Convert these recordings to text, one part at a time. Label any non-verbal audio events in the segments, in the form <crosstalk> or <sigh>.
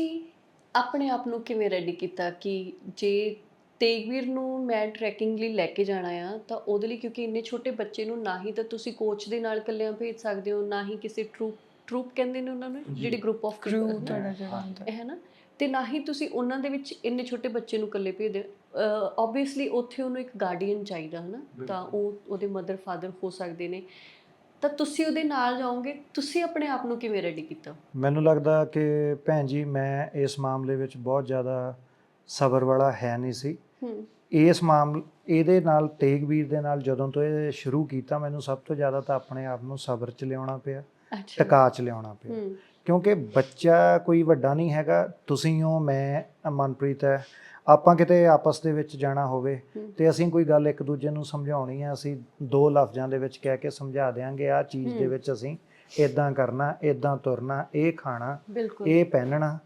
ਤੁਸੀਂ ਆਪਣੇ ਆਪ ਨੂੰ ਕਿਵੇਂ ਰੈਡੀ ਕੀਤਾ ਕਿ ਜੇ ਤੇਗਵੀਰ ਨੂੰ ਮੈਂ ਟਰੈਕਿੰਗ ਲਈ ਲੈ ਕੇ ਜਾਣਾ ਆ ਤਾਂ ਉਹਦੇ ਲਈ ਕਿਉਂਕਿ ਇੰਨੇ ਛੋਟੇ ਬੱਚੇ ਨੂੰ ਨਾ ਹੀ ਤਾਂ ਤੁਸੀਂ ਕੋਚ ਦੇ ਨਾਲ ਇਕੱਲਿਆਂ ਭੇਜ ਸਕਦੇ ਹੋ ਨਾ ਹੀ ਕਿਸੇ ਟਰੂਪ ਟਰੂਪ ਕਹਿੰਦੇ ਨੇ ਉਹਨਾਂ ਨੂੰ ਜਿਹੜੀ ਗਰੁੱਪ ਆਫ ਕਰੂ ਤੁਹਾਡਾ ਜਿਹੜਾ ਹੈ ਨਾ? ਤੇ ਨਾ ਹੀ ਤੁਸੀਂ ਉਹਨਾਂ ਦੇ ਵਿੱਚ ਇੰਨੇ ਛੋਟੇ ਬੱਚੇ ਨੂੰ ਇਕੱਲੇ ਭੇਜਦੇ ਆਬਵੀਅਸਲੀ ਉੱਥੇ ਉਹਨੂੰ ਇੱਕ ਗਾਰਡੀਅਨ ਚਾਹੀਦਾ ਹੈ ਨਾ? ਤਾਂ ਉਹ ਉਹਦੇ ਮਦਰ ਫਾਦਰ ਹੋ ਸਕਦੇ ਨੇ। ਤਾਂ ਤੁਸੀਂ ਉਹਦੇ ਨਾਲ ਜਾਓਗੇ ਤੁਸੀਂ ਆਪਣੇ ਆਪ ਨੂੰ ਕਿਵੇਂ ਰੈਡੀ ਕੀਤਾ? ਮੈਨੂੰ ਲੱਗਦਾ ਕਿ ਭੈਣ ਜੀ ਮੈਂ ਇਸ ਮਾਮਲੇ ਵਿੱਚ ਬਹੁਤ ਜ਼ਿਆਦਾ ਸਬਰ ਵਾਲਾ ਹੈ ਨਹੀਂ ਸੀ। ਹੂੰ। ਇਸ ਮਾਮਲੇ ਇਹਦੇ ਨਾਲ ਤੇਗਵੀਰ ਦੇ ਨਾਲ ਜਦੋਂ ਤੋਂ ਇਹ ਸ਼ੁਰੂ ਕੀਤਾ ਮੈਨੂੰ ਸਭ ਤੋਂ ਜ਼ਿਆਦਾ ਤਾਂ ਆਪਣੇ ਆਪ ਨੂੰ ਸਬਰ 'ਚ ਲਿਆਉਣਾ ਪਿਆ ਅੱਛਾ। ਟਿਕਾ 'ਚ ਲਿਆਉਣਾ ਪਿਆ। ਹੂੰ। ਕਿਉਂਕਿ ਬੱਚਾ ਕੋਈ ਵੱਡਾ ਨਹੀਂ ਹੈਗਾ ਤੁਸੀਂ ਹੋ ਮੈਂ ਮਨਪ੍ਰੀਤ ਹੈ ਆਪਾਂ ਕਿਤੇ ਆਪਸ ਦੇ ਵਿੱਚ ਜਾਣਾ ਹੋਵੇ। ਤੇ ਅਸੀਂ ਕੋਈ ਗੱਲ ਇੱਕ ਦੂਜੇ ਨੂੰ ਸਮਝਾਉਣੀ ਹੈ ਅਸੀਂ ਦੋ ਲਫ਼ਜ਼ਾਂ ਦੇ ਵਿੱਚ ਕਹਿ ਕੇ ਸਮਝਾ ਦੇਾਂਗੇ ਆਹ ਚੀਜ਼ ਦੇ। ਵਿੱਚ ਅਸੀਂ ਇਦਾਂ ਕਰਨਾ ਇਦਾਂ ਤੁਰਨਾ ਇਹ ਖਾਣਾ ਇਹ ਪਹਿਨਣਾ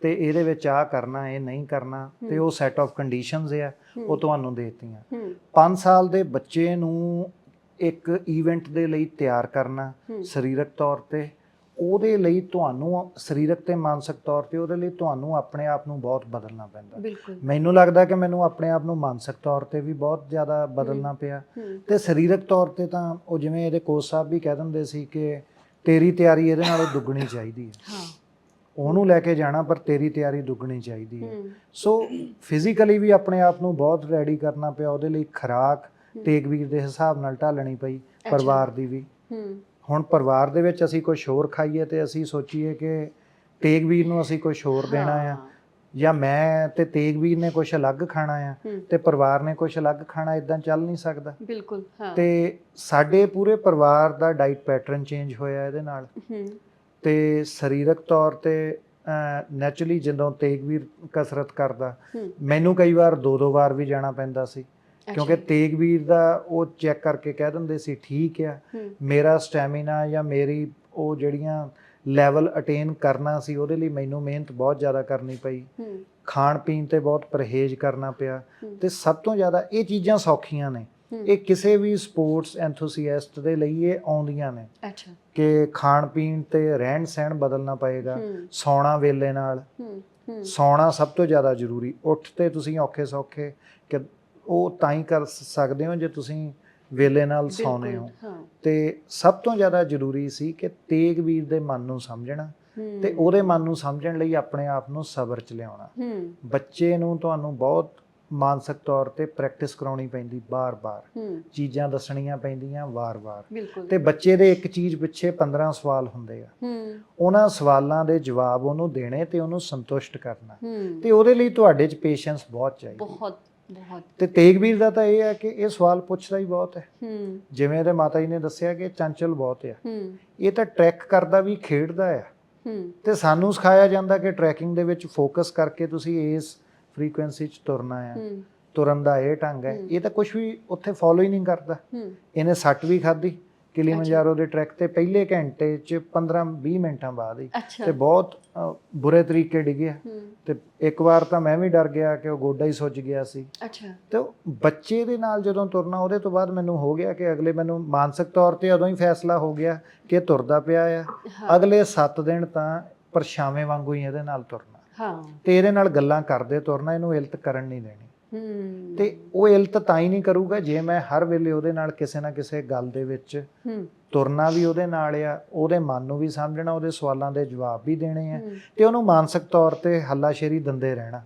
ਤੇ ਇਹਦੇ ਵਿੱਚ ਆਹ ਕਰਨਾ ਇਹ ਨਹੀਂ ਕਰਨਾ ਤੇ। ਉਹ ਸੈਟ ਆਫ ਕੰਡੀਸ਼ਨਸ ਆ ਉਹ ਤੁਹਾਨੂੰ ਦੇਤੀਆਂ ਹੂੰ 5 ਸਾਲ ਦੇ ਬੱਚੇ ਨੂੰ ਇੱਕ ਇਵੈਂਟ ਦੇ ਲਈ ਤਿਆਰ ਕਰਨਾ ਸਰੀਰਕ ਤੌਰ ਤੇ ਉਹਦੇ ਲਈ ਤੁਹਾਨੂੰ ਸਰੀਰਕ ਤੇ ਮਾਨਸਿਕ ਤੌਰ ਤੇ ਉਹਦੇ ਲਈ ਤੁਹਾਨੂੰ ਆਪਣੇ ਆਪ ਨੂੰ ਬਹੁਤ ਬਦਲਣਾ ਪੈਂਦਾ। ਮੈਨੂੰ ਲੱਗਦਾ ਕਿ ਮੈਨੂੰ ਆਪਣੇ ਆਪ ਨੂੰ ਮਾਨਸਿਕ ਤੌਰ ਤੇ ਵੀ ਬਹੁਤ ਜ਼ਿਆਦਾ ਬਦਲਣਾ ਪਿਆ। ਤੇ ਸਰੀਰਕ ਤੌਰ ਤੇ ਤਾਂ ਉਹ ਜਿਵੇਂ ਇਹਦੇ ਕੋਚ ਸਾਹਿਬ ਵੀ ਕਹਿ ਦਿੰਦੇ ਸੀ ਕਿ ਤੇਰੀ ਤਿਆਰੀ ਇਹਦੇ ਨਾਲੋਂ ਦੁੱਗਣੀ ਚਾਹੀਦੀ ਹੈ। ਹਾਂ। ਉਹਨੂੰ ਲੈ ਕੇ ਜਾਣਾ ਪਰ ਤੇਰੀ ਤਿਆਰੀ ਦੁੱਗਣੀ ਚਾਹੀਦੀ ਹੈ। ਸੋ ਫਿਜ਼ੀਕਲੀ ਵੀ ਆਪਣੇ ਆਪ ਨੂੰ ਬਹੁਤ ਰੈਡੀ ਕਰਨਾ ਪਿਆ। ਉਹਦੇ ਲਈ ਖੁਰਾਕ। ਤੇਗਵੀਰ ਦੇ ਹਿਸਾਬ ਨਾਲ ਢਾਲਣੀ ਪਈ। ਪਰਿਵਾਰ ਦੀ ਵੀ। ਹੂੰ। ਹੁਣ ਪਰਿਵਾਰ ਦੇ ਵਿੱਚ ਅਸੀਂ ਕੁਝ ਹੋਰ ਖਾਈਏ ਤੇ ਅਸੀਂ ਸੋਚੀਏ ਕਿ ਤੇਗਵੀਰ ਨੂੰ ਅਸੀਂ ਕੁਝ ਹੋਰ ਦੇਣਾ ਆ। ਜਾਂ ਮੈਂ ਤੇ ਤੇਗਵੀਰ ਨੇ ਕੁਝ ਅਲੱਗ ਖਾਣਾ ਆ ਤੇ ਪਰਿਵਾਰ ਨੇ ਕੁਝ ਅਲੱਗ ਖਾਣਾ ਇਦਾਂ ਚੱਲ ਨਹੀਂ ਸਕਦਾ। ਬਿਲਕੁਲ ਹਾਂ। ਤੇ ਸਾਡੇ ਪੂਰੇ ਪਰਿਵਾਰ ਦਾ ਡਾਈਟ ਪੈਟਰਨ ਚੇਂਜ ਹੋਇਆ ਇਹਦੇ ਨਾਲ। ਤੇ ਸਰੀਰਕ ਤੌਰ ਤੇ ਨੈਚੁਰਲੀ ਜਦੋਂ ਤੇਗਵੀਰ ਕਸਰਤ ਕਰਦਾ ਮੈਨੂੰ ਕਈ ਵਾਰ ਦੋ ਦੋ ਵਾਰ ਵੀ ਜਾਣਾ ਪੈਂਦਾ ਸੀ। ਕਿਉਂਕਿ ਤੇਗਵੀਰ ਦਾ ਉਹ ਚੈੱਕ ਕਰਕੇ ਕਹਿ ਦਿੰਦੇ ਸੀ ਠੀਕ ਆ ਮੇਰਾ ਸਟੈਮਿਨਾ ਜਾਂ ਮੇਰੀ ਉਹ ਜਿਹੜੀਆਂ ਲੈਵਲ ਅਟੇਨ ਕਰਨਾ ਸੀ ਉਹਦੇ ਲਈ ਮੈਨੂੰ ਮਿਹਨਤ ਬਹੁਤ ਜ਼ਿਆਦਾ ਕਰਨੀ ਪਈ। ਖਾਣ ਪੀਣ ਤੇ ਬਹੁਤ ਪਰਹੇਜ਼ ਕਰਨਾ ਪਿਆ। ਤੇ ਸਭ ਤੋਂ ਜ਼ਿਆਦਾ ਇਹ ਚੀਜ਼ਾਂ ਸੌਖੀਆਂ ਨੇ। ਇਹ ਕਿਸੇ ਵੀ ਸਪੋਰਟਸ ਐਂਥੂਸੀਐਸਟ ਦੇ ਲਈ ਇਹ ਆਉਂਦੀਆਂ ਨੇ। ਅੱਛਾ। ਕਿ ਖਾਣ ਪੀਣ ਤੇ ਰਹਿਣ ਸਹਿਣ ਬਦਲਣਾ ਪਏਗਾ ਸੌਣਾ ਵੇਲੇ ਨਾਲ। ਸੌਣਾ ਸਭ ਤੋਂ ਜ਼ਿਆਦਾ ਜ਼ਰੂਰੀ। ਉੱਠ ਤੇ ਤੁਸੀਂ ਔਖੇ ਸੌਖੇ ਕਿ ਉਹ ਤਾਂ ਹੀ ਕਰ ਸਕਦੇ ਹੋ ਜੇ ਤੁਸੀਂ ਵੇਲੇ ਨਾਲ ਸੌਂਦੇ ਹੋ। ਤੇ ਸਭ ਤੋਂ ਜ਼ਿਆਦਾ ਜ਼ਰੂਰੀ ਸੀ ਕਿ ਤੇਗਵੀਰ ਦੇ ਮਨ ਨੂੰ ਸਮਝਣਾ ਤੇ ਉਹਦੇ ਮਨ ਨੂੰ ਸਮਝਣ ਲਈ ਆਪਣੇ ਆਪ ਨੂੰ ਸਬਰ ਚ ਲਿਆਉਣਾ। ਬੱਚੇ ਨੂੰ ਤੁਹਾਨੂੰ ਬਹੁਤ ਮਾਨਸਿਕ ਤੌਰ ਤੇ ਪ੍ਰੈਕਟਿਸ ਕਰਾਉਣੀ ਪੈਂਦੀ ਬਾਰ-ਬਾਰ। ਚੀਜ਼ਾਂ ਦੱਸਣੀਆਂ ਪੈਂਦੀਆਂ ਵਾਰ-ਵਾਰ। ਤੇ ਬੱਚੇ ਦੇ ਇੱਕ ਚੀਜ਼ ਪਿੱਛੇ 15 ਸਵਾਲ ਹੁੰਦੇ ਆ। ਉਹਨਾਂ ਸਵਾਲਾਂ ਦੇ ਜਵਾਬ ਉਹਨੂੰ ਦੇਣੇ ਤੇ ਉਹਨੂੰ ਸੰਤੁਸ਼ਟ ਕਰਨਾ। ਤੇ ਉਹਦੇ ਲਈ ਤੁਹਾਡੇ 'ਚ ਪੇਸ਼ੈਂਸ ਬਹੁਤ ਚਾਹੀਦੀ। ਬਹੁਤ ਤੇ ਤੇਗਵੀਰ ਦਾ ਤਾਂ ਇਹ ਹੈ ਕਿ ਇਹ ਸਵਾਲ ਪੁੱਛਦਾ ਹੀ ਬਹੁਤ ਹੈ। ਹੂੰ। ਜਿਵੇਂ ਇਹਦੇ ਮਾਤਾ ਜੀ ਨੇ ਦੱਸਿਆ ਕਿ ਚੰਚਲ ਬਹੁਤ ਹੈ ਹੂੰ। ਇਹ ਤਾਂ ਟਰੈਕ ਕਰਦਾ ਵੀ ਖੇਡਦਾ ਹੈ ਹੂੰ। ਤੇ ਸਾਨੂੰ ਸਿਖਾਇਆ ਜਾਂਦਾ ਕਿ ਟਰੈਕਿੰਗ ਦੇ ਵਿੱਚ ਫੋਕਸ ਕਰਕੇ ਤੁਸੀਂ ਇਸ ਫ੍ਰੀਕੁਐਂਸੀ 'ਚ ਤੁਰਨਾ ਹੈ ਹੂੰ। ਤੁਰਨ ਦਾ ਇਹ ਢੰਗ ਹੈ। ਇਹ ਤਾਂ ਕੁਝ ਵੀ ਉੱਥੇ ਫੋਲੋ ਹੀ ਨਹੀਂ ਕਰਦਾ। ਇਹਨੇ ਸੱਟ ਵੀ ਖਾਧੀ। ਕਿਲੀਮੰਜਾਰੋ ਦੇ ਟਰੈਕ ਤੇ ਪਹਿਲੇ ਘੰਟੇ 'ਚ 15-20 ਮਿੰਟਾਂ ਬਾਅਦ ਹੀ। ਤੇ ਬਹੁਤ ਬੁਰੇ ਤਰੀਕੇ ਡਿੱਗਿਆ ਤੇ ਇੱਕ ਵਾਰ ਤਾਂ ਮੈਂ ਵੀ ਡਰ ਗਿਆ ਕਿ ਉਹ ਗੋਡਾ ਹੀ ਸੁੱਜ ਗਿਆ ਸੀ। ਅੱਛਾ। ਤੇ ਬੱਚੇ ਦੇ ਨਾਲ ਜਦੋਂ ਤੁਰਨਾ ਉਹਦੇ ਤੋਂ ਬਾਅਦ ਮੈਨੂੰ ਹੋ ਗਿਆ ਕਿ ਅਗਲੇ ਮੈਨੂੰ ਮਾਨਸਿਕ ਤੌਰ ਤੇ ਉਦੋਂ ਹੀ ਫੈਸਲਾ ਹੋ ਗਿਆ ਕਿ ਤੁਰਦਾ ਪਿਆ ਆ। ਅਗਲੇ 7 ਦਿਨ ਤਾਂ ਪਰਛਾਵੇਂ ਵਾਂਗੂ ਹੀ ਇਹਦੇ ਨਾਲ ਤੁਰਨਾ। ਹਾਂ। ਤੇ ਇਹਦੇ ਨਾਲ ਗੱਲਾਂ ਕਰਦੇ ਤੁਰਨਾ ਇਹਨੂੰ ਇਲਤ ਕਰਨ ਨਹੀਂ ਦੇਣੀ। ਤੇ ਉਹ ਇਲਤ ਤਾਂ ਹੀ ਨਹੀਂ ਕਰੂਗਾ ਜੇ ਮੈਂ ਹਰ ਵੇਲੇ ਉਹਦੇ ਨਾਲ ਕਿਸੇ ਨਾ ਕਿਸੇ ਗੱਲ ਦੇ ਵਿੱਚ ਤੁਰਨਾ ਵੀ ਉਹਦੇ ਨਾਲ ਆ ਉਹਦੇ ਮਨ ਨੂੰ ਵੀ ਸਮਝਣਾ ਉਹਦੇ ਸਵਾਲਾਂ ਦੇ ਜਵਾਬ ਵੀ ਦੇਣੇ ਆ ਤੇ ਉਹਨੂੰ ਮਾਨਸਿਕ ਤੌਰ ਤੇ ਹੱਲਾਸ਼ੇਰੀ ਦਿੰਦੇ ਰਹਿਣਾ।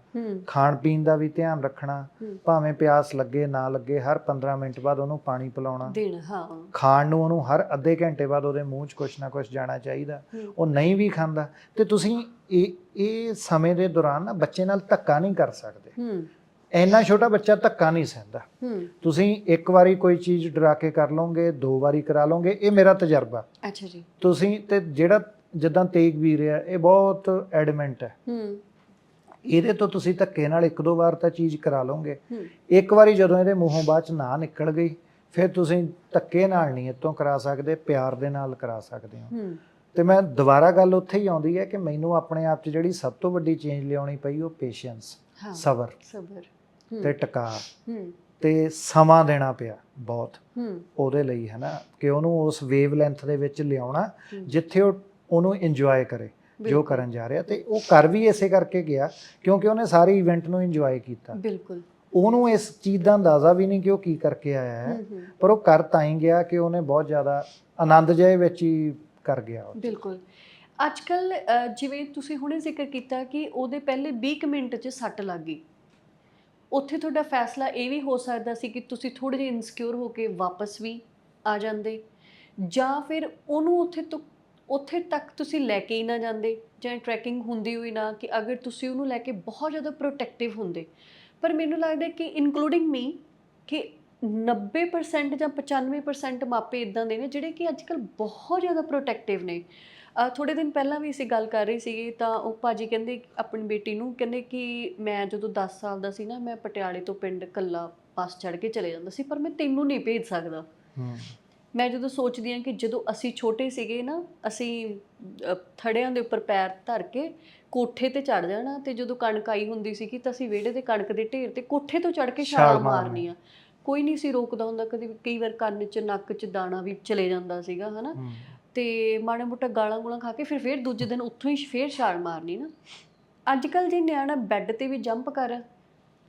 ਖਾਣ ਪੀਣ ਦਾ ਵੀ ਧਿਆਨ ਰੱਖਣਾ। ਭਾਵੇਂ ਪਿਆਸ ਲੱਗੇ ਨਾ ਲੱਗੇ ਹਰ 15 ਮਿੰਟ ਬਾਅਦ ਉਹਨੂੰ ਪਾਣੀ ਪਿਲਾਉਣਾ। ਹਾਂ। ਖਾਣ ਨੂੰ ਉਹਨੂੰ ਹਰ ਅੱਧੇ ਘੰਟੇ ਬਾਅਦ ਉਹਦੇ ਮੂੰਹ 'ਚ ਕੁਛ ਨਾ ਕੁਛ ਜਾਣਾ ਚਾਹੀਦਾ। ਉਹ ਨਹੀਂ ਵੀ ਖਾਂਦਾ। ਤੇ ਤੁਸੀਂ ਇਹ ਇਹ ਸਮੇਂ ਦੇ ਦੌਰਾਨ ਨਾ ਬੱਚੇ ਨਾਲ ਧੱਕਾ ਨਹੀਂ ਕਰ ਸਕਦੇ। ਇੰਨਾ ਛੋਟਾ ਬੱਚਾ ਧੱਕਾ ਨਹੀਂ ਸਹਿੰਦਾ। ਤੁਸੀਂ ਇੱਕ ਵਾਰੀ ਕੋਈ ਚੀਜ਼ ਡਰਾ ਕੇ ਕਰ ਲਓਗੇ ਦੋ ਵਾਰੀ ਕਰਾ ਲਓਗੇ ਇਹ ਮੇਰਾ ਤਜਰਬਾ। ਅੱਛਾ ਜੀ। ਤੁਸੀਂ ਤੇ ਜਿਹੜਾ ਜਿੱਦਾਂ ਤੇਗ ਵੀਰ ਆ ਇਹ ਬਹੁਤ ਐਡਮੈਂਟ ਹੈ। ਇਹਦੇ ਤੋਂ ਤੁਸੀਂ ਧੱਕੇ ਨਾਲ ਇੱਕ ਦੋ ਵਾਰ ਤਾਂ ਚੀਜ਼ ਕਰਾ ਲਓਗੇ। ਇੱਕ ਵਾਰੀ ਜਦੋਂ ਇਹਦੇ ਮੂੰਹੋਂ ਬਾਅਦ ਚ ਨਾ ਨਿਕਲ ਗਈ ਫਿਰ ਤੁਸੀਂ ਧੱਕੇ ਨਾਲ ਨਹੀਂ ਇਤੋਂ ਕਰਾ ਸਕਦੇ ਪਿਆਰ ਦੇ ਨਾਲ ਕਰਾ ਸਕਦੇ ਹੋ। ਤੇ ਮੈਂ ਦੁਬਾਰਾ ਗੱਲ ਉੱਥੇ ਹੀ ਆਉਂਦੀ ਹੈ ਕਿ ਮੈਨੂੰ ਆਪਣੇ ਆਪ 'ਚ ਜਿਹੜੀ ਸਭ ਤੋਂ ਵੱਡੀ ਚੇਂਜ ਲਿਆਉਣੀ ਪਈ ਉਹ ਪੇਸ਼ੈਂਸ ਸਬਰ। ਸਬਰ। ਤੇ ਟਿਕਾ। ਤੇ ਸਮਾਂ ਦੇਣਾ ਪਿਆ ਬਹੁਤ। ਉਹਦੇ ਲਈ ਹੈ ਨਾ ਕਿ ਉਹਨੂੰ ਉਸ ਵੇਵ ਲੈਂਥ ਦੇ ਵਿੱਚ ਲਿਆਉਣਾ। ਜਿੱਥੇ ਉਹ ਉਹਨੂੰ ਇੰਜੋਏ ਕਰੇ ਜੋ। ਕਰਨ ਜਾ ਰਿਹਾ। ਤੇ ਉਹ ਕਰ ਵੀ ਇਸੇ ਕਰਕੇ ਗਿਆ ਕਿਉਂਕਿ ਉਹਨੇ ਸਾਰੇ ਇਵੈਂਟ ਨੂੰ ਇੰਜੋਏ ਕੀਤਾ। ਬਿਲਕੁਲ। ਉਹਨੂੰ ਇਸ ਚੀਜ਼ ਦਾ ਅੰਦਾਜ਼ਾ ਵੀ ਨਹੀਂ ਕਿ ਉਹ ਕੀ ਕਰਕੇ ਆਇਆ ਹੈ ਪਰ ਉਹ ਕਰ ਤਾਂ ਹੀ ਗਿਆ ਕਿ ਉਹਨੇ ਬਹੁਤ ਜ਼ਿਆਦਾ ਆਨੰਦ ਜਏ ਵਿੱਚ ਹੀ ਕਰ ਗਿਆ ਉਹ। ਬਿਲਕੁਲ। ਅੱਜ ਕੱਲ ਜਿਵੇਂ ਤੁਸੀਂ ਹੁਣੇ ਜ਼ਿਕਰ ਕੀਤਾ ਕਿ ਉਹਦੇ ਪਹਿਲੇ 20 ਕੁ ਮਿੰਟ 'ਚ ਸੱਟ ਲੱਗ ਗਈ। ਉੱਥੇ ਤੁਹਾਡਾ ਫੈਸਲਾ ਇਹ ਵੀ ਹੋ ਸਕਦਾ ਸੀ ਕਿ ਤੁਸੀਂ ਥੋੜੇ ਜਿਹਾ ਇਨਸਿਕਿਉਰ ਹੋ ਕੇ ਵਾਪਸ ਵੀ ਆ ਜਾਂਦੇ ਜਾਂ ਫਿਰ ਉਹਨੂੰ ਉੱਥੇ ਤੋਂ, ਉੱਥੇ ਤੱਕ ਤੁਸੀਂ ਲੈ ਕੇ ਹੀ ਨਾ ਜਾਂਦੇ ਜਾਂ ਟਰੈਕਿੰਗ ਹੁੰਦੀ ਹੋਈ ਨਾ ਕਿ ਅਗਰ ਤੁਸੀਂ ਉਹਨੂੰ ਲੈ ਕੇ ਬਹੁਤ ਜ਼ਿਆਦਾ ਪ੍ਰੋਟੈਕਟਿਵ ਹੁੰਦੇ। ਪਰ ਮੈਨੂੰ ਲੱਗਦਾ ਕਿ ਇਨਕਲੂਡਿੰਗ ਮੀ ਕਿ 90% ਜਾਂ 95% ਮਾਪੇ ਇਦਾਂ ਦੇ ਨੇ ਜਿਹੜੇ ਕਿ ਅੱਜਕੱਲ ਬਹੁਤ ਜ਼ਿਆਦਾ ਪ੍ਰੋਟੈਕਟਿਵ ਨੇ। ਥੋੜੇ ਦਿਨ ਪਹਿਲਾਂ ਵੀ ਅਸੀਂ ਗੱਲ ਕਰ ਰਹੀ ਸੀਗੀ ਤਾਂ ਉਹ ਭਾਜੀ ਕਹਿੰਦੇ ਆਪਣੀ ਬੇਟੀ ਨੂੰ ਕਹਿੰਦੇ ਕਿ ਮੈਂ ਜਦੋਂ 10 ਸਾਲ ਦਾ ਸੀ ਨਾ ਮੈਂ ਪਟਿਆਲੇ ਤੋਂ ਪਿੰਡ ਕੱਲਾ ਬੱਸ ਚੜ੍ਹ ਕੇ ਚਲੇ ਜਾਂਦਾ ਸੀ ਪਰ ਮੈਂ ਤੈਨੂੰ ਨਹੀਂ ਭੇਜ ਸਕਦਾ। ਮੈਂ ਜਦੋਂ ਸੋਚਦੀ ਹਾਂ ਕਿ ਜਦੋਂ ਅਸੀਂ ਛੋਟੇ ਸੀਗੇ ਨਾ ਅਸੀਂ ਥੜਿਆਂ ਦੇ ਉੱਪਰ ਪੈਰ ਧਰ ਕੇ ਕੋਠੇ ਤੇ ਚੜ ਜਾਣਾ ਤੇ ਜਦੋਂ ਕਣਕ ਆਈ ਹੁੰਦੀ ਸੀ ਕਿ ਤਾਂ ਅਸੀਂ ਵਿਹੜੇ ਦੇ ਕਣਕ ਦੇ ਢੇਰ ਤੇ ਕੋਠੇ ਤੋਂ ਚੜ ਕੇ ਛਾਲ ਮਾਰਨੀ। ਮਾਰਨੀਆਂ ਕੋਈ ਨਹੀਂ ਸੀ ਰੋਕਦਾ ਹੁੰਦਾ ਕਦੇ ਕਈ ਵਾਰ ਕੰਨ 'ਚ ਨੱਕ 'ਚ ਦਾਣਾ ਵੀ ਚਲੇ ਜਾਂਦਾ ਸੀਗਾ ਹਨਾ? ਤੇ ਮਾੜਾ ਮੋਟਾ ਗਾਲਾਂ ਗੂਲਾਂ ਖਾ ਕੇ ਫਿਰ ਫਿਰ ਦੂਜੇ ਦਿਨ ਉੱਥੋਂ ਹੀ ਫੇਰ ਛਾਲ ਮਾਰਨੀ ਨਾ। ਅੱਜ ਕੱਲ ਜੇ ਨਿਆਣਾ ਬੈੱਡ ਤੇ ਵੀ ਜੰਪ ਕਰ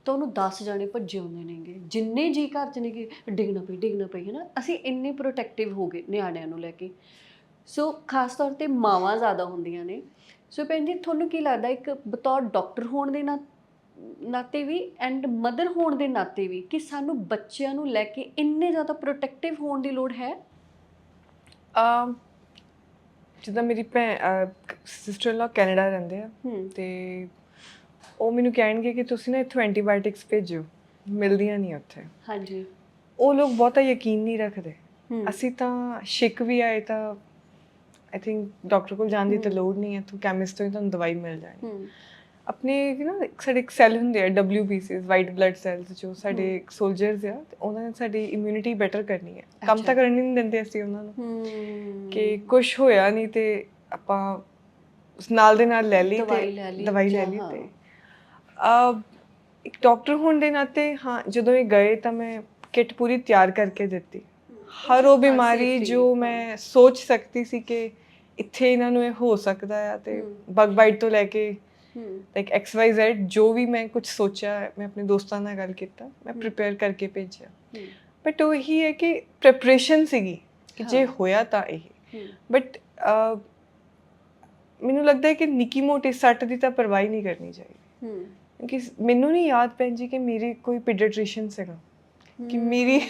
ਤਾਂ ਉਹਨੂੰ 10 ਜਾਣੇ ਭੱਜੇ ਹੁੰਦੇ ਨੇਗੇ। ਜਿੰਨੇ ਜੀ ਘਰ ਚ ਨੇਗੇ, ਡਿੱਗਣਾ ਪਈ ਡਿੱਗਣਾ ਪਈ ਹੈ ਨਾ ਅਸੀਂ ਇੰਨੇ ਪ੍ਰੋਟੈਕਟਿਵ ਹੋ ਗਏ ਨਿਆਣਿਆਂ ਨੂੰ ਲੈ ਕੇ। ਸੋ ਖਾਸ ਤੌਰ ਤੇ ਮਾਵਾਂ ਜ਼ਿਆਦਾ ਹੁੰਦੀਆਂ ਨੇ। ਸੋ ਭੈਣ ਜੀ, ਤੁਹਾਨੂੰ ਕੀ ਲੱਗਦਾ ਇੱਕ ਬਤੌਰ ਡਾਕਟਰ ਹੋਣ ਦੇ ਨਾ, ਨਾਤੇ ਵੀ ਐਂਡ ਮਦਰ ਹੋਣ ਦੇ ਨਾਤੇ ਵੀ ਕਿ ਸਾਨੂੰ ਬੱਚਿਆਂ ਨੂੰ ਲੈ ਕੇ ਇੰਨੇ ਜ਼ਿਆਦਾ ਪ੍ਰੋਟੈਕਟਿਵ ਹੋਣ ਦੀ ਲੋੜ ਹੈ? ਅਮ ਜਿੱਦਾਂ ਮੇਰੀ ਭੈਣ ਸਿਸਟਰ ਲਾ ਕੈਨੇਡਾ ਰਹਿੰਦੇ ਆ ਤੇ ਉਹ ਮੈਨੂੰ ਕਹਿਣਗੇ ਕਿ ਤੁਸੀਂ ਨਾ ਇੱਥੋਂ ਐਂਟੀਬਾਇਓਟਿਕਸ ਭੇਜੋ ਮਿਲਦੀਆਂ ਨਹੀਂ ਉੱਥੇ। ਹਾਂਜੀ। ਉਹ ਲੋਕ ਬਹੁਤਾ ਯਕੀਨ ਨਹੀਂ ਰੱਖਦੇ। ਅਸੀਂ ਤਾਂ ਸ਼ਿਕ ਵੀ ਆਏ ਤਾਂ ਆਈ ਥਿੰਕ ਡਾਕਟਰ ਕੋਲ ਜਾਣ ਦੀ ਤਾਂ। ਲੋੜ ਨਹੀਂ ਹੈ ਤੂੰ ਕੈਮਿਸਟ ਤੋਂ ਹੀ ਤੁਹਾਨੂੰ ਦਵਾਈ ਮਿਲ ਜਾਣੀ। ਹੂੰ। ਆਪਣੇ know, ਇੱਕ ਸਾਡੇ ਇੱਕ ਸੈੱਲ ਹੁੰਦੇ ਆ WBCs ਵਾਈਟ ਬਲੱਡ ਸੈਲਸ ਜੋ ਸਾਡੇ ਸੋਲਜਰਸ ਆ ਤੇ ਉਹਨਾਂ ਨੇ ਸਾਡੀ ਇਮਿਊਨਿਟੀ ਬੈਟਰ ਕਰਨੀ ਹੈ ਕੰਮ। ਤਾਂ ਕਰਨ ਨਹੀਂ ਦਿੰਦੇ ਅਸੀਂ ਉਹਨਾਂ ਨੂੰ ਕਿ ਕੁਝ ਹੋਇਆ ਨਹੀਂ ਤੇ ਆਪਾਂ ਉਸ ਨਾਲ ਦੇ ਨਾਲ ਲੈ ਲਈ ਤੇ ਦਵਾਈ ਲੈ ਲਈ। ਤੇ ਅ ਇੱਕ ਡਾਕਟਰ ਹੋਣ ਦੇ ਨਾਤੇ ਹਾਂ ਜਦੋਂ ਇਹ ਗਏ ਤਾਂ ਮੈਂ ਕਿਟ ਪੂਰੀ ਤਿਆਰ ਕਰਕੇ ਦਿੱਤੀ ਹਰ ਉਹ ਬਿਮਾਰੀ ਜੋ। ਮੈਂ ਸੋਚ ਸਕਦੀ ਸੀ ਕਿ ਇੱਥੇ ਇਹਨਾਂ ਨੂੰ ਇਹ ਹੋ ਸਕਦਾ ਹੈ ਤੇ। ਬਗ ਬਾਈਟ ਤੋਂ ਲੈ ਕੇ ਲਾਈਕ ਐਕਸ ਵਾਈ ਜ਼ੈਡ ਜੋ ਵੀ ਮੈਂ ਕੁਝ ਸੋਚਿਆ ਮੈਂ ਆਪਣੇ ਦੋਸਤਾਂ ਨਾਲ ਗੱਲ ਕੀਤਾ ਮੈਂ। ਪ੍ਰਿਪੇਅਰ ਕਰਕੇ ਭੇਜਿਆ। ਬਟ ਉਹ ਹੀ ਹੈ ਕਿ ਪ੍ਰੈਪਰੇਸ਼ਨ ਸੀਗੀ ਕਿ ਜੇ। ਹੋਇਆ ਤਾਂ ਇਹ। ਬਟ ਮੈਨੂੰ ਲੱਗਦਾ ਹੈ ਕਿ ਨਿੱਕੀ ਮੋਟੀ ਸੱਟ ਦੀ ਤਾਂ ਪਰਵਾਹ ਨਹੀਂ ਕਰਨੀ ਚਾਹੀਦੀ। ਕਿਉਂਕਿ ਮੈਨੂੰ ਨਹੀਂ ਯਾਦ ਜੀ ਕਿ ਮੇਰੀ ਕੋਈ ਪੀਡੀਆਟ੍ਰੀਸ਼ੀਅਨ ਸੀਗਾ। ਕਿ ਮੇਰੀ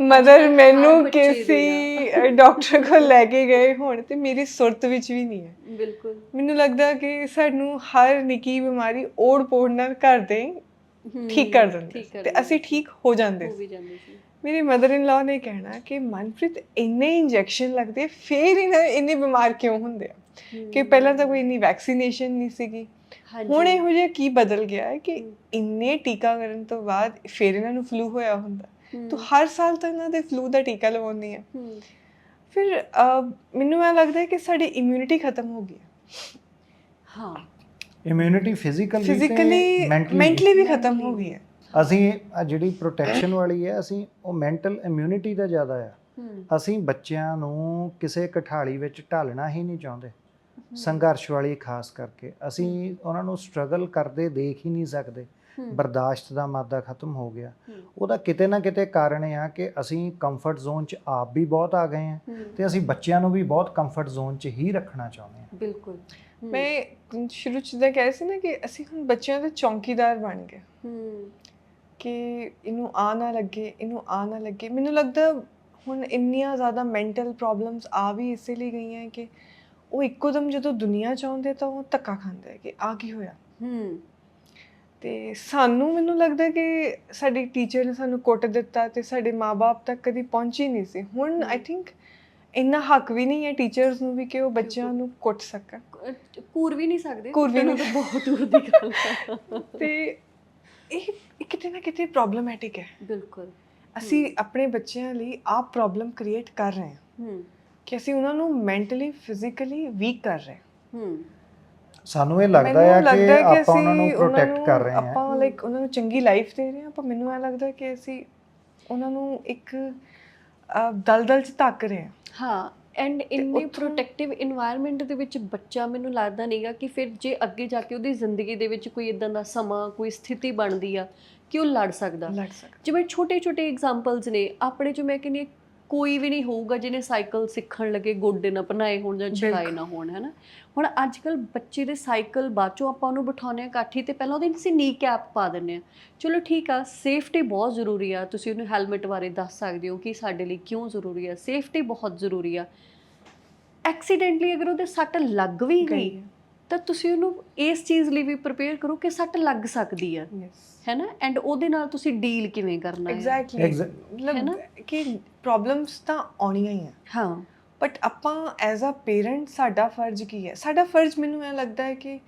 ਮਦਰ ਮੈਨੂੰ ਕਿਸੇ ਡਾਕਟਰ ਕੋਲ ਲੈ ਕੇ ਗਏ ਹੋਣ ਤੇ ਮੇਰੀ ਸੁਰਤ ਵਿੱਚ ਵੀ ਨਹੀਂ ਹੈ। ਬਿਲਕੁਲ। ਮੈਨੂੰ ਲੱਗਦਾ ਕਿ ਸਾਨੂੰ ਹਰ ਨਿੱਕੀ ਬਿਮਾਰੀ ਓੜ ਪੋੜ ਨਾਲ ਘਰ ਦੇ ਹੂੰ, ਠੀਕ ਕਰ ਦਿੰਦੇ ਤੇ ਅਸੀਂ ਠੀਕ ਹੋ ਜਾਂਦੇ ਹੋ ਸੀ। ਵੀ ਜਾਂਦੇ ਸੀ। ਮੇਰੀ ਮਦਰ ਇਨ ਲਾ ਨੇ ਕਹਿਣਾ ਕਿ ਮਨਪ੍ਰੀਤ ਇੰਨੇ ਇੰਜੈਕਸ਼ਨ ਲੱਗਦੇ ਫੇਰ ਇਹਨਾਂ ਇੰਨੇ ਬਿਮਾਰ ਕਿਉਂ ਹੁੰਦੇ ਆ? ਕਿ ਪਹਿਲਾਂ ਤਾਂ ਕੋਈ ਇੰਨੀ ਵੈਕਸੀਨੇਸ਼ਨ ਨਹੀਂ ਸੀਗੀ। ਹੁਣ ਇਹੋ ਜਿਹਾ ਕੀ ਬਦਲ ਗਿਆ ਹੈ ਕਿ। ਇੰਨੇ ਟੀਕਾਕਰਨ ਤੋਂ ਬਾਅਦ ਫਿਰ ਇਹਨਾਂ ਨੂੰ ਫਲੂ ਹੋਇਆ ਹੁੰਦਾ। ਤੂੰ ਹਰ ਸਾਲ ਤਾਂ ਇਹਨਾਂ ਦੇ ਫਲੂ ਦਾ ਟੀਕਾ ਲਵਾਉਂਦੀ ਹੈ। ਫਿਰ ਮੈਨੂੰ ਇਹ ਲੱਗਦਾ ਹੈ ਕਿ ਸਾਡੀ ਇਮਿਊਨਿਟੀ ਖਤਮ ਹੋ ਗਈ ਹੈ। ਹਾਂ। ਇਮਿਊਨਿਟੀ ਫਿਜ਼ੀਕਲੀ ਫਿਜ਼ੀਕਲੀ ਮੈਂਟਲੀ ਵੀ ਖਤਮ ਹੋ ਗਈ ਹੈ। ਅਸੀਂ ਜਿਹੜੀ ਪ੍ਰੋਟੈਕਸ਼ਨ ਵਾਲੀ ਹੈ ਅਸੀਂ ਉਹ ਮੈਂਟਲ ਇਮਿਊਨਿਟੀ ਦਾ ਜ਼ਿਆਦਾ ਆ। ਹੂੰ। ਅਸੀਂ ਬੱਚਿਆਂ ਨੂੰ ਕਿਸੇ ਕਠਾਲੀ ਵਿੱਚ ਢਾਲਣਾ ਹੀ ਨਹੀਂ ਚਾਹੁੰਦੇ। ਸੰਘਰਸ਼ ਵਾਲੀ ਖਾਸ ਕਰਕੇ। ਅਸੀਂ ਉਹਨਾਂ ਨੂੰ ਸਟਰਗਲ ਕਰਦੇ ਦੇਖ ਹੀ ਨਹੀਂ ਸਕਦੇ। ਬਰਦਾਸ਼ਤ ਦਾ ਮਾਦਾ ਖਤਮ ਹੋ ਗਿਆ। ਉਹਦਾ ਕਿਤੇ ਨਾ ਕਿਤੇ ਕਾਰਨ ਇਹ ਆ ਕਿ ਅਸੀਂ ਕੰਫਰਟ ਜ਼ੋਨ 'ਚ ਆਪ ਵੀ ਬਹੁਤ ਆ ਗਏ ਹੂੰ, ਤੇ ਅਸੀਂ ਬੱਚਿਆਂ ਨੂੰ ਵੀ ਬਹੁਤ ਕੰਫਰਟ ਜ਼ੋਨ 'ਚ ਹੀ ਰੱਖਣਾ ਚਾਹੁੰਦੇ ਹਾਂ ਬਿਲਕੁਲ। ਮੈਂ ਸ਼ੁਰੂ ਚ ਤਾਂ ਕਹਿ ਸੀ ਨਾ ਕਿ ਅਸੀਂ ਹੁਣ ਬੱਚਿਆਂ ਦੇ ਚੌਕੀਦਾਰ ਬਣ ਗਏ। ਹੂੰ। ਕਿ ਇਹਨੂੰ ਆ ਨਾ ਲੱਗੇ ਇਹਨੂੰ ਆ ਨਾ ਲੱਗੇ। ਮੈਨੂੰ ਲੱਗਦਾ ਹੁਣ ਇੰਨੀਆਂ ਜ਼ਿਆਦਾ ਮੈਂਟਲ ਪ੍ਰੋਬਲਮਸ ਆ ਵੀ ਇਸੇ ਲਈ ਗਈਆਂ ਕਿ ਉਹ ਇੱਕੋਦਮ ਜਦੋਂ ਦੁਨੀਆ ਚ ਆਉਂਦੇ ਤਾਂ ਉਹ ਧੱਕਾ ਖਾਂਦੇ ਕਿ ਆ ਕੀ ਹੋਇਆ। ਹੂੰ। ਤੇ ਸਾਨੂੰ ਮੈਨੂੰ ਲੱਗਦਾ ਕਿ ਸਾਡੀ ਟੀਚਰ ਨੇ ਸਾਨੂੰ ਕੁੱਟ ਦਿੱਤਾ ਤੇ ਸਾਡੇ ਮਾਪੇ ਤੱਕ ਕਦੀ ਪਹੁੰਚੀ ਨਹੀਂ ਸੀ। ਹੁਣ ਆਈ ਥਿੰਕ ਇੰਨਾ ਹੱਕ ਵੀ ਨਹੀਂ ਹੈ ਟੀਚਰਸ ਨੂੰ ਵੀ ਕਿ ਉਹ ਬੱਚਿਆਂ ਨੂੰ ਕੁੱਟ ਸਕਣ। ਕੂਰ ਵੀ ਨਹੀਂ ਸਕਦੇ। ਕੂਰ ਵੀ ਨਹੀਂ। ਤਾਂ ਬਹੁਤ ਦੂਰ ਦੀ ਗੱਲ ਹੈ। <laughs> ਤੇ ਇਹ ਇਹ ਕਿਤੇ ਨਾ ਕਿਤੇ ਪ੍ਰੋਬਲਮੈਟਿਕ ਹੈ। ਬਿਲਕੁਲ। ਅਸੀਂ ਆਪਣੇ ਬੱਚਿਆਂ ਲਈ ਆਪ ਪ੍ਰੋਬਲਮ ਕ੍ਰੀਏਟ ਕਰ ਰਹੇ ਹਾਂ। ਹੂੰ। ਕਿ ਅਸੀਂ ਉਹਨਾਂ ਨੂੰ ਮੈਂਟਲੀ ਫਿਜ਼ੀਕਲੀ ਵੀਕ ਕਰ ਰਹੇ ਹਾਂ। ਹੂੰ। ਸਾਨੂੰ ਇਹ ਲੱਗਦਾ ਹੈ ਕਿ ਆਪਾਂ ਉਹਨਾਂ ਨੂੰ ਪ੍ਰੋਟੈਕਟ ਕਰ ਰਹੇ ਹਾਂ। ਆਪਾਂ ਲਾਈਕ ਉਹਨਾਂ ਨੂੰ ਚੰਗੀ ਲਾਈਫ ਦੇ ਰਹੇ ਹਾਂ। ਪਰ ਮੈਨੂੰ ਇਹ ਲੱਗਦਾ ਕਿ ਅਸੀਂ ਉਹਨਾਂ ਨੂੰ ਇੱਕ ਦਲਦਲ ਚ ਧੱਕ ਰਹੇ ਹਾਂ। ਹਾਂ ਐਂਡ ਇੰਨੀ ਪ੍ਰੋਟੈਕਟਿਵ এনवायरमेंट ਦੇ ਵਿੱਚ ਬੱਚਾ ਮੈਨੂੰ ਲੱਗਦਾ ਨਹੀਂਗਾ ਕਿ ਫਿਰ ਜੇ ਅੱਗੇ ਜਾ ਕੇ ਉਹਦੀ ਜ਼ਿੰਦਗੀ ਦੇ ਵਿੱਚ ਕੋਈ ਇਦਾਂ ਦਾ ਸਮਾਂ ਕੋਈ ਸਥਿਤੀ ਬਣਦੀ ਆ ਕਿ ਉਹ ਲੜ ਸਕਦਾ। ਜਿਵੇਂ ਛੋਟੇ ਛੋਟੇ ਐਗਜ਼ਾਮਪਲਸ ਨੇ ਆਪਣੇ ਜੋ ਮੈਂ ਕਹਿੰਦੀ ਕੋਈ ਵੀ ਨਹੀਂ ਹੋਊਗਾ ਜਿਹਨੇ ਸਾਈਕਲ ਸਿੱਖਣ ਲੱਗੇ ਗੋਡੇ ਨਾ ਬਣਾਏ ਹੋਣ ਜਾਂ ਬਿਲਕੁਲ। ਨਾ ਹੋਣ ਹੈਨਾ? ਹੁਣ ਅੱਜ ਕੱਲ ਬੱਚੇ ਦੇ ਸਾਈਕਲ ਬਾਅਦ ਚੋਂ ਆਪਾਂ ਉਹਨੂੰ ਬਿਠਾਉਂਦੇ ਆ ਕਾਠੀ ਤੇ ਪਹਿਲਾਂ ਉਹਦੇ ਅਸੀਂ ਨੀ ਕੈਪ ਪਾ ਦਿੰਦੇ ਆ ਚਲੋ ਠੀਕ ਆ ਸੇਫਟੀ ਬਹੁਤ ਜ਼ਰੂਰੀ ਆ। ਤੁਸੀਂ ਉਹਨੂੰ ਹੈਲਮਟ ਬਾਰੇ ਦੱਸ ਸਕਦੇ ਹੋ ਕਿ ਸਾਡੇ ਲਈ ਕਿਉਂ ਜ਼ਰੂਰੀ ਆ? ਸੇਫਟੀ ਬਹੁਤ ਜ਼ਰੂਰੀ ਆ। ਐਕਸੀਡੈਂਟਲੀ ਅਗਰ ਉਹਦੇ ਸੱਟ ਲੱਗ ਵੀ ਗਈ ਤਾਂ ਤੁਸੀਂ ਉਹਨੂੰ ਇਸ ਚੀਜ਼ ਲਈ ਵੀ ਪ੍ਰਪੇਅਰ ਕਰੋ ਕਿ ਸੱਟ ਲੱਗ ਸਕਦੀ ਆ। ਹੈਨਾ? ਐਂਡ ਉਹਦੇ ਨਾਲ ਤੁਸੀਂ ਡੀਲ ਕਿਵੇਂ ਕਰਨਾ ਹੈ? ਐਗਜ਼ੈਕਟਲੀ ਮਤਲਬ? ਕਿ ਪ੍ਰੋਬਲਮਸ ਤਾਂ ਆਉਣੀਆਂ ਹੀ ਆ। ਹਾਂ। ਬਟ ਆਪਾਂ ਐਜ਼ ਅ ਪੇਰੈਂਟ ਸਾਡਾ ਫਰਜ਼ ਕੀ ਹੈ? ਸਾਡਾ ਫਰਜ਼ ਮੈਨੂੰ ਇਹ ਲੱਗਦਾ ਹੈ ਕਿ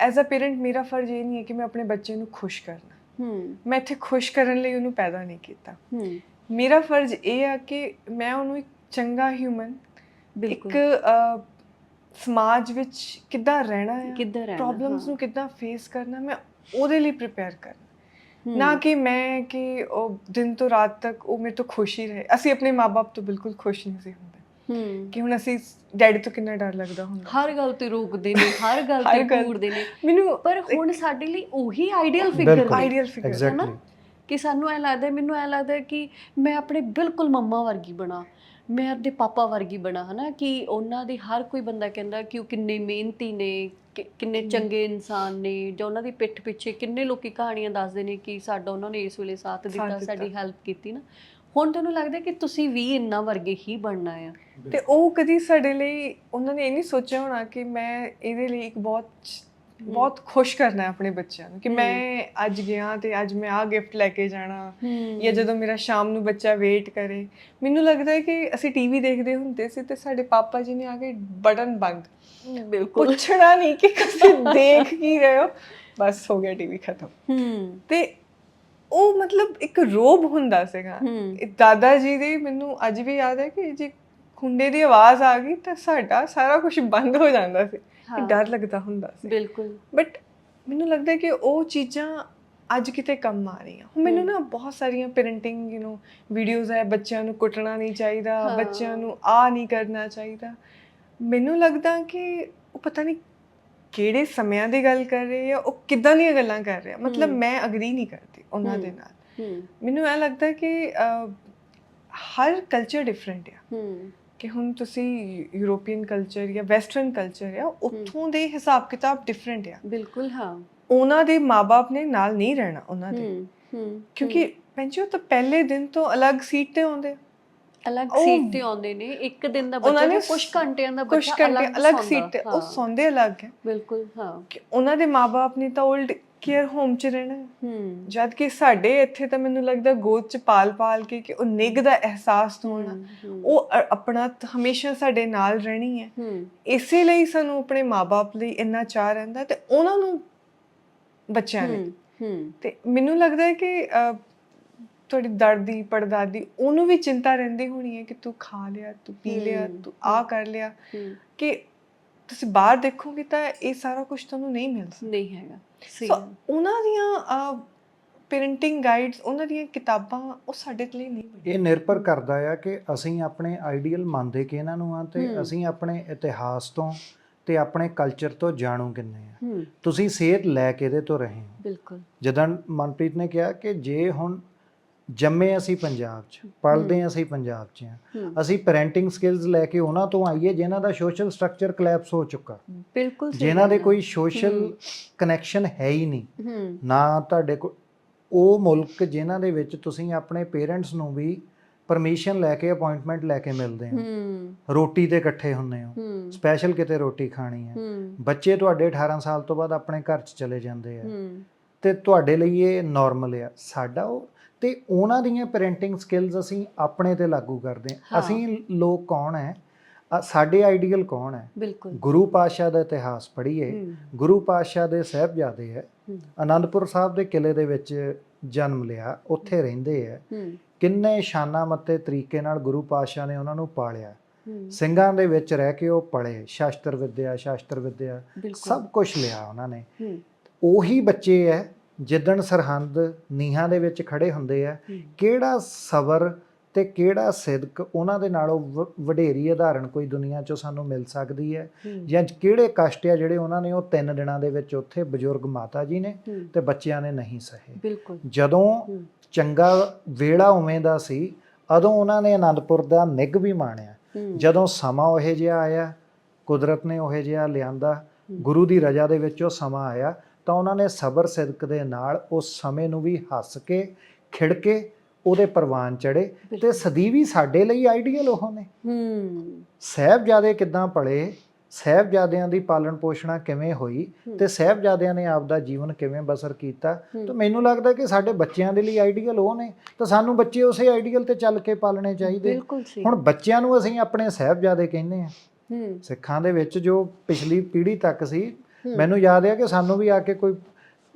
ਐਜ਼ ਅ ਪੇਰੈਂਟ ਮੇਰਾ ਫਰਜ਼ ਇਹ ਨਹੀਂ ਹੈ ਕਿ ਮੈਂ ਆਪਣੇ ਬੱਚੇ ਨੂੰ ਖੁਸ਼ ਕਰਨਾ। ਹੂੰ। ਮੈਂ ਇੱਥੇ ਖੁਸ਼ ਕਰਨ ਲਈ ਉਹਨੂੰ ਪੈਦਾ ਨਹੀਂ ਕੀਤਾ। ਹੂੰ। ਮੇਰਾ ਫਰਜ਼ ਇਹ ਆ ਕਿ ਮੈਂ ਉਹਨੂੰ ਇੱਕ ਚੰਗਾ ਹਿਊਮਨ ਇੱਕ ਬਿਲਕੁਲ ਅਹ, ਸਮਾਜ ਵਿੱਚ ਕਿੱਦਾਂ ਰਹਿਣਾ ਹੈ ਕਿੱਦਾਂ ਰਹਿਣਾ ਪ੍ਰੋਬਲਮਸ ਹਾਂ। ਨੂੰ ਕਿੱਦਾਂ ਫੇਸ ਕਰਨਾ ਮੈਂ ਉਹਦੇ ਲਈ ਪ੍ਰਿਪੇਅਰ ਕਰਨਾ। ਹੂੰ, ਨਾ ਕਿ ਮੈਂ ਕਿ ਉਹ ਦਿਨ ਤੋਂ ਰਾਤ ਤੱਕ ਉਹ ਮੇਰੇ ਤੋਂ ਖੁਸ਼ ਹੀ ਰਹੇ। ਅਸੀਂ ਆਪਣੇ ਮਾਪੇ ਤੋਂ ਬਿਲਕੁਲ ਖੁਸ਼ ਨਹੀਂ ਸੀ ਹੁੰਦੇ। ਹੂੰ। ਕਿ ਹੁਣ ਅਸੀਂ ਡੈਡੀ ਤੋਂ ਕਿੰਨਾ ਡਰ ਲੱਗਦਾ ਹੁੰਦਾ। ਹਰ ਗੱਲ ਤੇ ਰੋਕਦੇ ਨੇ ਹਰ ਗੱਲ ਤੇ ਘੂਰਦੇ ਨੇ। ਮੈਨੂੰ ਪਰ ਹੁਣ ਸਾਡੇ ਲਈ ਉਹੀ ਆਈਡੀਅਲ ਫਿਗਰ। ਨੇ ਆਈਡੀਅਲ ਫਿਗਰ ਐਗਜ਼ੈਕਟਲੀ ਕਿ ਸਾਨੂੰ ਐ ਲੱਗਦਾ ਮੈਨੂੰ ਐ ਲੱਗਦਾ ਕਿ ਮੈਂ ਆਪਣੇ ਬਿਲਕੁਲ ਮੰਮਾ ਵਰਗੀ ਬਣਾ। ਮੈਂ ਆਪਣੇ ਪਾਪਾ ਵਰਗੀ ਬਣਾ ਹਨਾ ਕਿ ਉਹਨਾਂ ਦੇ ਹਰ ਕੋਈ ਬੰਦਾ ਕਹਿੰਦਾ ਕਿ ਉਹ ਕਿੰਨੇ ਮਿਹਨਤੀ ਨੇ ਕਿ- ਕਿੰਨੇ ਚੰਗੇ ਇਨਸਾਨ ਨੇ ਜਾਂ ਉਹਨਾਂ ਦੀ ਪਿੱਠ ਪਿੱਛੇ ਕਿੰਨੇ ਲੋਕੀ ਕਹਾਣੀਆਂ ਦੱਸਦੇ ਨੇ ਕਿ ਸਾਡਾ ਉਹਨਾਂ ਨੇ ਇਸ ਵੇਲੇ ਸਾਥ ਦਿੱਤਾ ਦਿੱਤਾ। ਸਾਡੀ ਹੈਲਪ ਕੀਤੀ ਨਾ। ਹੁਣ ਤੁਹਾਨੂੰ ਲੱਗਦਾ ਕਿ ਤੁਸੀਂ ਵੀ ਇੰਨਾ ਵਰਗੇ ਹੀ ਬਣਨਾ ਆ? ਤੇ ਉਹ ਕਦੀ ਸਾਡੇ ਲਈ ਉਹਨਾਂ ਨੇ ਇਹ ਨਹੀਂ ਸੋਚਿਆ ਹੋਣਾ ਕਿ ਮੈਂ ਇਹਦੇ ਲਈ ਇੱਕ ਬਹੁਤ ਬਹੁਤ ਖੁਸ਼ ਕਰਨਾ ਹੈ ਆਪਣੇ ਬੱਚਿਆਂ ਨੂੰ ਕਿ। ਮੈਂ ਅੱਜ ਗਿਆ ਤੇ ਅੱਜ ਮੈਂ ਆ ਗਿਫਟ ਲੈ ਕੇ ਜਾਣਾ ਜਾਂ ਜਦੋਂ ਮੇਰਾ ਸ਼ਾਮ ਨੂੰ ਬੱਚਾ ਵੇਟ ਕਰੇ। ਮੈਨੂੰ ਲੱਗਦਾ ਹੈ ਕਿ ਅਸੀਂ ਟੀਵੀ ਦੇਖਦੇ ਹੁੰਦੇ ਸੀ ਤੇ ਸਾਡੇ ਪਾਪਾ ਜੀ ਨੇ ਆ ਕੇ ਬਟਨ ਬੰਦ। ਬਿਲਕੁਲ। ਪੁੱਛਣਾ ਨਹੀਂ ਕਿ ਤੁਸੀਂ <laughs> ਦੇਖ ਕੀ ਰਹੇ ਹੋ। ਬਸ ਹੋ ਗਿਆ ਟੀਵੀ ਖਤਮ। ਹੂੰ। ਤੇ ਉਹ ਮਤਲਬ ਇੱਕ ਰੋਬ ਹੁੰਦਾ ਸੀਗਾ। ਦਾਦਾ ਜੀ ਦੀ ਮੈਨੂੰ ਅੱਜ ਵੀ ਯਾਦ ਹੈ ਕਿ ਜੇ ਖੁੰਡੇ ਦੀ ਆਵਾਜ਼ ਆ ਗਈ ਤਾਂ ਸਾਡਾ ਸਾਰਾ ਕੁਝ ਬੰਦ ਹੋ ਜਾਂਦਾ ਸੀ ਹਾਂ। ਕਿ ਡਰ ਲੱਗਦਾ ਹੁੰਦਾ ਸੀ ਬਿਲਕੁਲ ਬਟ ਮੈਨੂੰ ਲੱਗਦਾ ਕਿ ਉਹ ਚੀਜ਼ਾਂ ਅੱਜ ਕਿਤੇ ਕੰਮ ਆ ਰਹੀਆਂ ਹੁਣ ਮੈਨੂੰ। ਨਾ ਬਹੁਤ ਸਾਰੀਆਂ ਪੈਰੈਂਟਿੰਗ ਯੂ نو ਵੀਡੀਓਜ਼ ਹੈ ਬੱਚਿਆਂ ਨੂੰ ਕੁੱਟਣਾ ਨਹੀਂ ਚਾਹੀਦਾ। ਬੱਚਿਆਂ ਨੂੰ ਆ ਨਹੀਂ ਕਰਨਾ ਚਾਹੀਦਾ ਮੈਨੂੰ ਲੱਗਦਾ ਕਿ ਉਹ ਪਤਾ ਨਹੀਂ ਕਿਹੜੇ ਸਮਿਆਂ ਦੀ ਗੱਲ ਕਰ ਰਹੇ ਆ ਉਹ ਕਿੱਦਾਂ ਦੀਆਂ ਗੱਲਾਂ ਕਰ ਰਹੇ ਆ ਮਤਲਬ। ਮੈਂ ਅਗਰੀ ਨਹੀਂ ਕਰਦੀ ਉਹਨਾਂ ਦੇ। ਨਾਲ ਮੈਨੂੰ ਇਹ ਲੱਗਦਾ ਕਿ ਹਰ ਕਲਚਰ ਡਿਫਰੈਂਟ ਆ ਕਿ ਹੁਣ ਤੁਸੀਂ ਯੂਰੋਪੀਅਨ ਕਲਚਰ ਜਾਂ ਵੈਸਟਰਨ ਕਲਚਰ ਆ ਉੱਥੋਂ ਦੇ ਹਿਸਾਬ ਕਿਤਾਬ ਡਿਫਰੈਂਟ ਆ। ਬਿਲਕੁਲ ਹਾਂ। ਉਹਨਾਂ ਦੇ ਮਾਪੇ ਨੇ ਨਾਲ ਨਹੀਂ ਰਹਿਣਾ ਉਹਨਾਂ ਦੇ। ਕਿਉਂਕਿ ਪੈਂਚੋ ਤਾਂ ਪਹਿਲੇ ਦਿਨ ਤੋਂ ਅਲੱਗ ਸੀਟ ਤੇ ਆਉਂਦੇ। ਅਲੱਗ ਸੀਟ ਤੇ ਆਉਂਦੇ ਨੇ। ਇੱਕ ਦਿਨ ਦਾ ਬੱਚਾ ਜਾਂ ਕੁਝ ਘੰਟਿਆਂ ਦਾ ਬੱਚਾ ਅਲੱਗ ਅਲੱਗ ਸੀਟ ਤੇ ਉਹ ਸੌਂਦੇ ਅਲੱਗ ਹੈ ਬਿਲਕੁਲ ਹਾਂ। ਕਿ ਉਹਨਾਂ ਦੇ ਮਾਪੇ ਨੇ ਤਾਂ 올ਡ ਕੇਅਰ ਹੋਮ 'ਚ ਰਹਿਣਾ ਹੈ। ਜਦ ਕਿ ਸਾਡੇ ਇੱਥੇ ਤਾਂ ਮੈਨੂੰ ਲੱਗਦਾ ਗੋਦ 'ਚ ਪਾਲ ਪਾਲ ਕੇ ਕਿ ਉਹ ਨਿੱਘ ਦਾ ਅਹਿਸਾਸ ਹੋਣਾ। ਉਹ ਆਪਣਾ ਹਮੇਸ਼ਾ ਸਾਡੇ ਨਾਲ ਰਹਿਣੀ ਹੈ। ਇਸੇ ਲਈ ਸਾਨੂੰ ਆਪਣੇ ਮਾਪੇ ਲਈ ਇੰਨਾ ਚਾਹ ਰਹਿੰਦਾ ਤੇ ਉਹਨਾਂ ਨੂੰ ਬੱਚਿਆਂ ਲਈ। ਤੇ ਮੈਨੂੰ ਲੱਗਦਾ ਹੈ ਕਿ ਤੁਹਾਡੀ ਦਾਦੀ ਪੜਦਾਦੀ ਉਹਨੂੰ ਵੀ ਚਿੰਤਾ ਰਹਿੰਦੀ ਹੋਣੀ ਹੈ ਕਿ ਤੂੰ ਖਾ ਲਿਆ ਤੂੰ ਪੀ ਲਿਆ ਤੂੰ ਆ ਕਰ ਲਿਆ ਕਿ ਤੁਸੀਂ ਬਾਹਰ ਦੇਖੋਗੇ ਤਾਂ ਇਹ ਸਾਰਾ ਕੁਝ ਤੁਹਾਨੂੰ ਨਹੀਂ ਮਿਲ ਸਕਦਾ। ਨਹੀਂ ਹੈਗਾ। ਸਹੀ ਸੋ। ਉਹਨਾਂ ਦੀਆਂ ਪੇਰੈਂਟਿੰਗ ਗਾਈਡਸ ਉਹਨਾਂ ਦੀਆਂ ਕਿਤਾਬਾਂ ਉਹ ਸਾਡੇ ਲਈ ਨਹੀਂ ਬਣੀਆਂ ਇਹ ਨਿਰਭਰ ਕਰਦਾ ਆ ਕਿ ਅਸੀਂ ਆਪਣੇ ਆਈਡੀਅਲ ਮੰਨਦੇ ਕਿ ਇਹਨਾਂ ਨੂੰ ਆ ਤੇ। ਅਸੀਂ ਆਪਣੇ ਇਤਿਹਾਸ ਤੋਂ ਤੇ ਆਪਣੇ ਕਲਚਰ ਤੋਂ ਜਾਣੂ ਕਿੰਨੇ ਆ। ਤੁਸੀਂ ਸੇਧ ਲੈ ਕੇ ਇਹਦੇ ਤੋਂ ਰਹੇ ਹੋ। ਬਿਲਕੁਲ। ਜਦੋਂ ਮਨਪ੍ਰੀਤ ਨੇ ਕਿਹਾ ਕਿ ਜੇ ਹੁਣ ਜੰਮੇ ਅਸੀਂ ਪੰਜਾਬ 'ਚ ਪੜ੍ਹਦੇ ਹਾਂ ਅਸੀਂ ਪੰਜਾਬ 'ਚ ਆ ਅਸੀਂ ਪੈਰੈਂਟਿੰਗ ਸਕਿੱਲਸ ਲੈ ਕੇ ਉਹਨਾਂ ਤੋਂ ਆਈਏ ਜਿਨ੍ਹਾਂ ਦਾ ਸੋਸ਼ਲ ਸਟਰਕਚਰ ਕਲੈਪਸ ਹੋ ਚੁੱਕਾ। ਬਿਲਕੁਲ ਜਿਨ੍ਹਾਂ ਦੇ। ਕੋਈ ਸੋਸ਼ਲ। ਕਨੈਕਸ਼ਨ ਹੈ ਹੀ ਨਹੀਂ। ਨਾ ਤੁਹਾਡੇ ਕੋਲ ਉਹ ਮੁਲਕ ਜਿਨ੍ਹਾਂ ਦੇ ਵਿੱਚ ਤੁਸੀਂ ਆਪਣੇ ਪੇਰੈਂਟਸ ਨੂੰ ਵੀ ਪਰਮਿਸ਼ਨ ਲੈ ਕੇ ਅਪਾਇੰਟਮੈਂਟ ਲੈ ਕੇ ਮਿਲਦੇ ਹੋ। ਰੋਟੀ ਤੇ ਇਕੱਠੇ ਹੁੰਦੇ ਹੋ। ਸਪੈਸ਼ਲ ਕਿਤੇ ਰੋਟੀ ਖਾਣੀ ਹੈ। ਬੱਚੇ ਤੁਹਾਡੇ 18 ਸਾਲ ਤੋਂ ਬਾਅਦ ਆਪਣੇ ਘਰ 'ਚ ਚਲੇ ਜਾਂਦੇ ਆ। ਤੇ ਤੁਹਾਡੇ ਲਈ ਇਹ ਨਾਰਮਲ ਆ। ਸਾਡਾ ਉਹ ਤੇ ਉਹਨਾਂ ਦੀਆਂ ਪੈਰੈਂਟਿੰਗ ਸਕਿੱਲਸ ਅਸੀਂ ਆਪਣੇ ਤੇ ਲਾਗੂ ਕਰਦੇ ਹਾਂ। ਹਾਂ। ਅਸੀਂ ਲੋਕ ਕੌਣ ਹੈ? ਸਾਡੇ ਆਈਡੀਅਲ ਕੌਣ ਹੈ? ਗੁਰੂ ਪਾਤਸ਼ਾਹ ਦਾ ਇਤਿਹਾਸ ਪੜ੍ਹੀਏ। ਹੂੰ। ਗੁਰੂ ਪਾਤਸ਼ਾਹ ਦੇ ਸਾਹਿਬਜ਼ਾਦੇ ਹੈ। ਹੂੰ। ਆਨੰਦਪੁਰ ਸਾਹਿਬ ਦੇ ਕਿਲੇ ਦੇ ਵਿੱਚ ਜਨਮ ਲਿਆ। ਉੱਥੇ ਰਹਿੰਦੇ ਹੂੰ। ਕਿੰਨੇ ਸ਼ਾਨਾ ਮੱਤੇ ਤਰੀਕੇ ਨਾਲ ਗੁਰੂ ਪਾਤਸ਼ਾਹ ਨੇ ਉਹਨਾਂ ਨੂੰ ਪਾਲਿਆ। ਹੂੰ। ਸਿੰਘਾਂ ਦੇ ਵਿੱਚ ਰਹਿ ਕੇ ਉਹ ਪਲੇ। ਸ਼ਾਸਤਰ ਵਿੱਦਿਆ ਸ਼ਾਸਤਰ ਵਿੱਦਿਆ। ਸਭ ਕੁਝ ਲਿਆ ਉਹਨਾਂ ਨੇ। ਹੂੰ। ਉਹੀ ਬੱਚੇ ਐ ਜਿੱਦਣ ਸਰਹੰਦ ਨੀਹਾਂ ਦੇ ਵਿੱਚ ਖੜੇ ਹੁੰਦੇ ਆ ਕਿਹੜਾ ਸਬਰ ਤੇ ਕਿਹੜਾ ਸਿਦਕ ਉਹਨਾਂ ਦੇ ਨਾਲੋਂ ਵਡੇਰੀ ਉਦਾਹਰਣ ਕੋਈ ਦੁਨੀਆ 'ਚੋਂ ਸਾਨੂੰ ਮਿਲ ਸਕਦੀ ਹੈ? ਜਾਂ ਕਿਹੜੇ ਕਸ਼ਟ ਆ ਜਿਹੜੇ ਉਹਨਾਂ ਨੇ ਉਹ ਤਿੰਨ ਦਿਨਾਂ ਦੇ ਵਿੱਚ ਉੱਥੇ ਬਜ਼ੁਰਗ ਮਾਤਾ ਜੀ ਨੇ ਤੇ ਬੱਚਿਆਂ ਨੇ ਨਹੀਂ ਸਹੇ? ਜਦੋਂ ਚੰਗਾ ਵੇਲਾ ਉਵੇਂ ਦਾ ਸੀ ਉਦੋਂ ਉਹਨਾਂ ਨੇ ਆਨੰਦਪੁਰ ਦਾ ਨਿੱਘ ਵੀ ਮਾਣਿਆ। ਜਦੋਂ ਸਮਾਂ ਉਹੇ ਜਿਹਾ ਆਇਆ ਕੁਦਰਤ ਨੇ ਉਹੇ ਜਿਹਾ ਲਿਆਂਦਾ। ਗੁਰੂ ਦੀ ਰਜ਼ਾ ਦੇ ਵਿੱਚ ਉਹ ਸਮਾਂ ਆਇਆ ਤਾਂ ਉਹਨਾਂ ਨੇ ਸਬਰ ਸਿਦਕ ਦੇ ਨਾਲ ਉਸ ਸਮੇਂ ਨੂੰ ਵੀ ਹੱਸ ਕੇ ਖਿੜ ਕੇ ਉਹਦੇ ਪ੍ਰਵਾਨ ਚੜੇ ਤੇ। ਸਦੀਵੀ ਸਾਡੇ ਲਈ ਆਈਡੀਅਲ ਉਹ ਨੇ। ਹੂੰ। ਸਹਿਬਜ਼ਾਦੇ ਕਿੱਦਾਂ ਪਲੇ ਸਹਿਬਜ਼ਾਦਿਆਂ ਦੀ ਪਾਲਣ ਪੋਸ਼ਣਾ ਕਿਵੇਂ ਹੋਈ। ਤੇ ਸਹਿਬਜ਼ਾਦਿਆਂ ਨੇ ਆਪਦਾ ਜੀਵਨ ਕਿਵੇਂ ਬਸਰ ਕੀਤਾ। ਤਾਂ ਮੈਨੂੰ ਲੱਗਦਾ ਕਿ ਸਾਡੇ ਬੱਚਿਆਂ ਦੇ ਲਈ ਆਈਡੀਅਲ ਉਹ ਨੇ। ਤਾਂ ਸਾਨੂੰ ਬੱਚੇ ਉਸੇ ਆਈਡੀਅਲ ਤੇ ਚੱਲ ਕੇ ਪਾਲਣੇ ਚਾਹੀਦੇ। ਹੁਣ ਬੱਚਿਆਂ ਨੂੰ ਅਸੀਂ ਆਪਣੇ ਸਹਿਬਜ਼ਾਦੇ ਕਹਿੰਦੇ ਆ ਹੂੰ। ਸਿੱਖਾਂ ਦੇ ਵਿੱਚ ਜੋ ਪਿਛਲੀ ਪੀੜ੍ਹੀ ਤੱਕ ਸੀ ਮੈਨੂੰ ਯਾਦ ਹੈ ਕਿ ਸਾਨੂੰ ਵੀ ਆ ਕੇ ਕੋਈ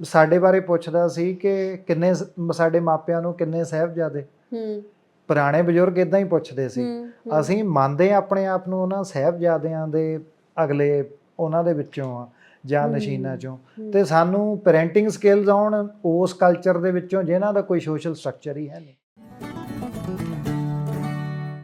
ਸਾਡੇ ਬਾਰੇ ਪੁੱਛਦਾ ਸੀ ਕਿ ਕਿੰਨੇ ਸਾਡੇ ਮਾਪਿਆਂ ਨੂੰ ਕਿੰਨੇ ਸਹਿਬਜ਼ਾਦੇ? ਹੂੰ। ਪੁਰਾਣੇ ਬਜ਼ੁਰਗ ਇਦਾਂ ਹੀ ਪੁੱਛਦੇ ਸੀ। ਅਸੀਂ ਮੰਨਦੇ ਆਪਣੇ ਆਪ ਨੂੰ ਉਹਨਾਂ ਸਹਿਬਜ਼ਾਦਿਆਂ ਦੇ ਅਗਲੇ ਉਹਨਾਂ ਦੇ ਵਿੱਚੋਂ ਆ ਜਾਂ ਨਸ਼ੀਨਾ ਚੋਂ। ਤੇ ਸਾਨੂੰ ਪੈਰੈਂਟਿੰਗ ਸਕਿੱਲਸ ਆਉਣ ਉਸ ਕਲਚਰ ਦੇ ਵਿੱਚੋਂ ਜਿਨ੍ਹਾਂ ਦਾ ਕੋਈ ਸੋਸ਼ਲ ਸਟਰਕਚਰ ਹੀ ਹੈ ਨਹੀਂ।